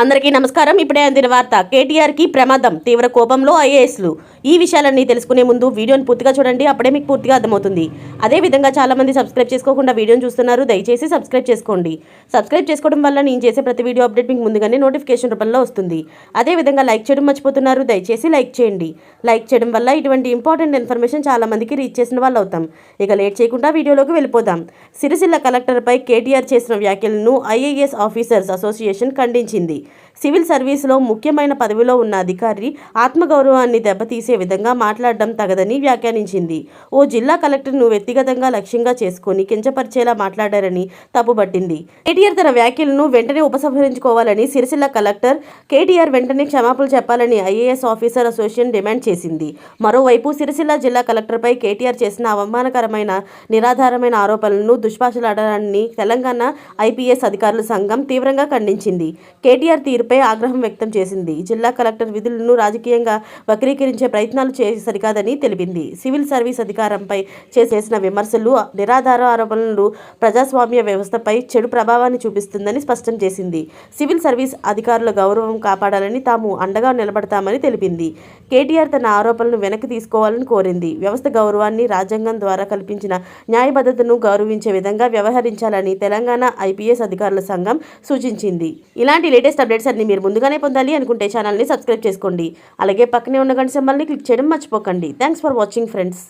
అందరికీ నమస్కారం. ఇప్పుడే అందిన వార్త కేటీఆర్కి ప్రమాదం తీవ్ర కోపంలో ఐఏఎస్లు. ఈ విషయాలన్నీ తెలుసుకునే ముందు వీడియోని పూర్తిగా చూడండి అప్పుడే మీకు పూర్తిగా అర్థమవుతుంది. అదే విధంగా సబ్స్క్రైబ్ చేసుకోకుండా వీడియోని చూస్తున్నారు దయచేసి సబ్స్క్రైబ్ చేసుకోండి. సబ్స్క్రైబ్ చేసుకోవడం వల్ల నేను చేసే ప్రతి వీడియో అప్డేట్ మీకు ముందుగానే నోటిఫికేషన్ రూపంలో వస్తుంది. అదే విధంగా లైక్ చేయడం మర్చిపోతున్నారు దయచేసి లైక్ చేయండి. లైక్ చేయడం వల్ల ఇటువంటి ఇంపార్టెంట్ ఇన్ఫర్మేషన్ చాలామందికి రీచ్ చేసిన వాళ్ళు అవుతాం. ఇక లేట్ చేయకుండా వీడియోలోకి వెళ్ళిపోదాం. సిరిసిల్ల కలెక్టర్పై కేటీఆర్ చేసిన వ్యాఖ్యలను ఐఏఎస్ ఆఫీసర్స్ అసోసియేషన్ ఖండించింది. సివిల్ సర్వీసులో ముఖ్యమైన పదవిలో ఉన్న అధికారి ఆత్మగౌరవాన్ని దెబ్బతీసే విధంగా మాట్లాడడం తగదని వ్యాఖ్యానించింది. ఓ జిల్లా కలెక్టర్ను వ్యక్తిగతంగా లక్ష్యంగా చేసుకుని కించపరిచేలా మాట్లాడారని తప్పుపట్టింది. కేటీఆర్ తన వ్యాఖ్యలను వెంటనే ఉపసంహరించుకోవాలని సిరిసిల్ల కలెక్టర్ కేటీఆర్ వెంటనే క్షమాపణలు చెప్పాలని ఐఏఎస్ ఆఫీసర్ అసోసియేషన్ డిమాండ్ చేసింది. మరోవైపు సిరిసిల్ల జిల్లా కలెక్టర్పై కేటీఆర్ చేసిన అవమానకరమైన నిరాధారమైన ఆరోపణలను దుష్పాషలాడాలని తెలంగాణ ఐపీఎస్ అధికారుల సంఘం తీవ్రంగా ఖండించింది. కేటీఆర్ తీరుపై ఆగ్రహం వ్యక్తం చేసింది. జిల్లా కలెక్టర్ విధులను రాజకీయంగా వక్రీకరించే ప్రయత్నాలు చేసి సరికాదని తెలిపింది. సివిల్ సర్వీస్ అధికారంపై చేసిన విమర్శలు నిరాధార ఆరోపణలు ప్రజాస్వామ్య వ్యవస్థపై చెడు ప్రభావాన్ని చూపిస్తుందని స్పష్టం చేసింది. సివిల్ సర్వీస్ అధికారుల గౌరవం కాపాడాలని తాము అండగా నిలబడతామని తెలిపింది. కేటీఆర్ తన ఆరోపణలను వెనక్కి తీసుకోవాలని కోరింది. వ్యవస్థ గౌరవాన్ని రాజ్యాంగం ద్వారా కల్పించిన న్యాయబద్ధతను గౌరవించే విధంగా వ్యవహరించాలని తెలంగాణ ఐపీఎస్ అధికారుల సంఘం సూచించింది. ఇలాంటి లేటెస్ట్ అప్డేట్స్ అన్ని మీరు ముందుగానే పొందాలి అనుకుంటే ఛానల్ని సబ్స్క్రైబ్ చేసుకోండి. అలాగే పక్కనే ఉన్న గంట సింబల్ని క్లిక్ చేయడం మర్చిపోకండి. Thanks for watching friends.